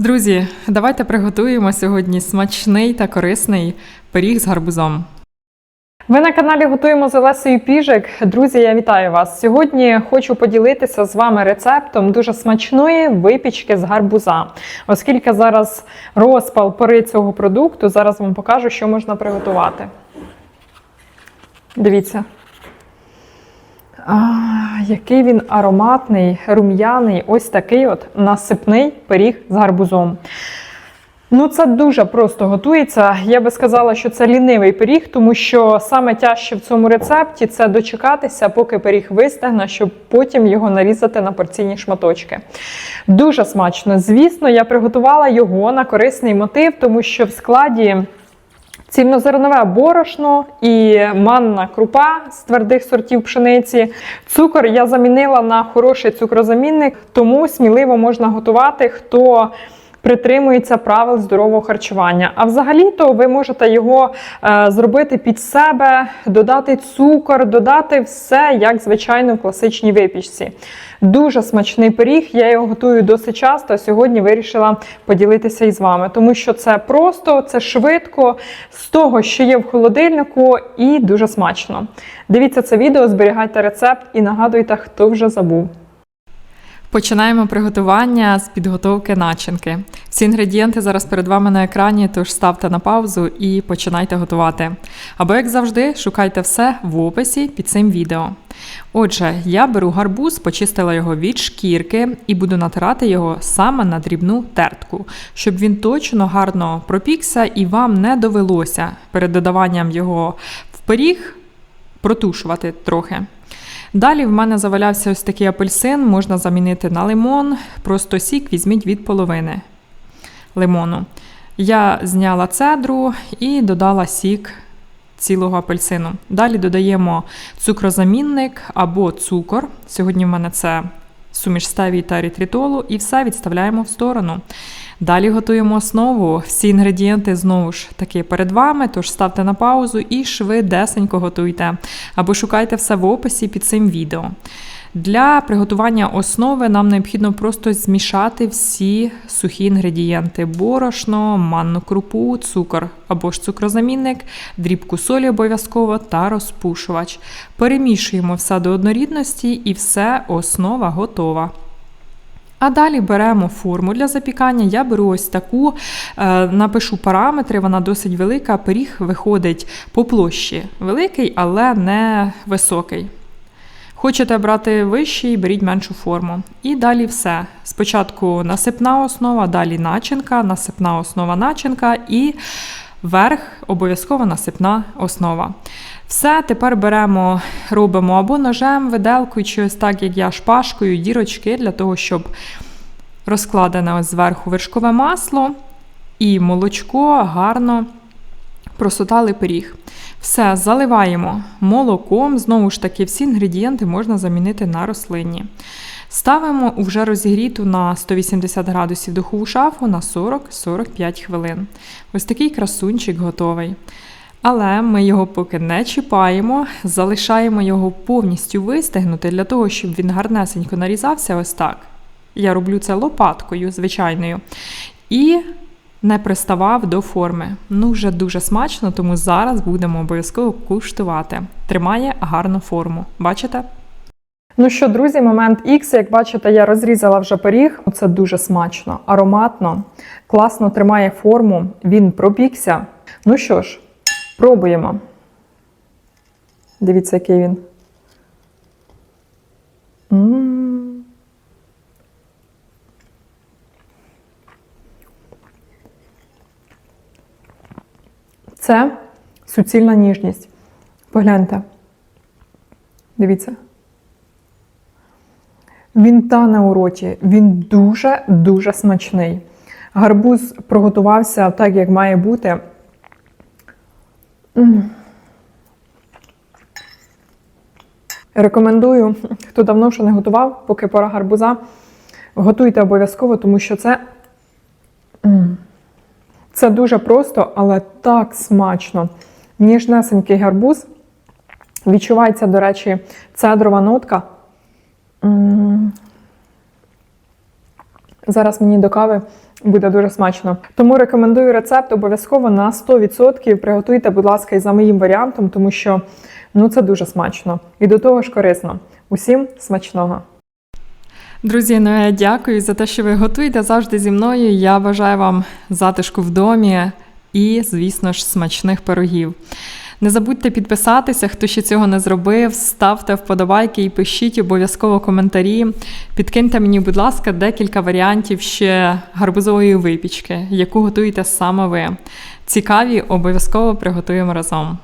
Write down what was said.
Друзі, давайте приготуємо сьогодні смачний та корисний пиріг з гарбузом. Ви на каналі Готуємо з Олесею Піжик. Друзі, я вітаю вас. Сьогодні хочу поділитися з вами рецептом дуже смачної випічки з гарбуза. Оскільки зараз розпал пори цього продукту, зараз вам покажу, що можна приготувати. Дивіться. А, який він ароматний, рум'яний, ось такий от насипний пиріг з гарбузом. Ну, це дуже просто готується. Я би сказала, що це лінивий пиріг, тому що саме тяжче в цьому рецепті це дочекатися, поки пиріг вистигне, щоб потім його нарізати на порційні шматочки. Дуже смачно. Звісно, я приготувала його на корисний мотив, тому що в складі. Цільнозернове борошно і манна крупа з твердих сортів пшениці. Цукор я замінила на хороший цукрозамінник, тому сміливо можна готувати, хто притримується правил здорового харчування. А взагалі-то ви можете його е, зробити під себе, додати цукор, додати все, як звичайно в класичній випічці. Дуже смачний пиріг, я його готую досить часто. Сьогодні вирішила поділитися із вами, тому що це просто, це швидко, з того, що є в холодильнику, і дуже смачно. Дивіться це відео, зберігайте рецепт і нагадуйте, хто вже забув. Починаємо приготування з підготовки начинки. Всі інгредієнти зараз перед вами на екрані, тож ставте на паузу і починайте готувати. Або, як завжди, шукайте все в описі під цим відео. Отже, я беру гарбуз, почистила його від шкірки і буду натирати його саме на дрібну тертку, щоб він точно гарно пропікся і вам не довелося перед додаванням його в пиріг протушувати трохи. Далі в мене завалявся ось такий апельсин, можна замінити на лимон, просто сік візьміть від половини лимону. Я зняла цедру і додала сік цілого апельсину. Далі додаємо цукрозамінник або цукор. Сьогодні в мене це суміш стевії та ерітритолу, і все відставляємо в сторону. Далі готуємо основу. Всі інгредієнти знову ж таки перед вами, тож ставте на паузу і швидесенько готуйте. Або шукайте все в описі під цим відео. Для приготування основи нам необхідно просто змішати всі сухі інгредієнти: борошно, манну крупу, цукор або ж цукрозамінник, дрібку солі обов'язково та розпушувач. Перемішуємо все до однорідності і все, основа готова. А далі беремо форму для запікання. Я беру ось таку, е, напишу параметри, вона досить велика. Пиріг виходить по площі великий, але не високий. Хочете брати вищий, беріть меншу форму. І далі все. Спочатку насипна основа, далі начинка, насипна основа начинка і верх обов'язково насипна основа. Все, тепер беремо, робимо або ножем, виделкою, чи ось так, як я шпажкою, дірочки для того, щоб розкладене ось зверху вершкове масло і молочко гарно просотали пиріг. Все, заливаємо молоком. Знову ж таки, всі інгредієнти можна замінити на рослинні. Ставимо у вже розігріту на 180 градусів духову шафу на 40-45 хвилин. Ось такий красунчик готовий. Але ми його поки не чіпаємо, залишаємо його повністю вистигнути для того, щоб він гарнесенько нарізався ось так. Я роблю це лопаткою звичайною. І не приставав до форми. Ну, вже дуже смачно, тому зараз будемо обов'язково куштувати. Тримає гарну форму. Бачите? Ну що, друзі, момент X, як бачите, я розрізала вже пиріг. Це дуже смачно, ароматно, класно тримає форму, він пропікся. Ну що ж, пробуємо. Дивіться, який він. Це суцільна ніжність. Погляньте. Дивіться. Він тане у роті, він дуже-дуже смачний. Гарбуз приготувався так, як має бути. Рекомендую, хто давно ще не готував, поки пора гарбуза. Готуйте обов'язково, тому що це. Це дуже просто, але так смачно. Ніжнесенький гарбуз. Відчувається, до речі, цедрова нотка. Зараз мені до кави буде дуже смачно. Тому рекомендую рецепт обов'язково на 100%. Приготуйте, будь ласка, і за моїм варіантом, тому що ну це дуже смачно і до того ж корисно. Усім смачного! Друзі, ну я дякую за те, що ви готуєте завжди зі мною. Я бажаю вам затишку в домі і, звісно ж, смачних пирогів. Не забудьте підписатися, хто ще цього не зробив. Ставте вподобайки і пишіть обов'язково коментарі. Підкиньте мені, будь ласка, декілька варіантів ще гарбузової випічки, яку готуєте саме ви. Цікаві, обов'язково приготуємо разом.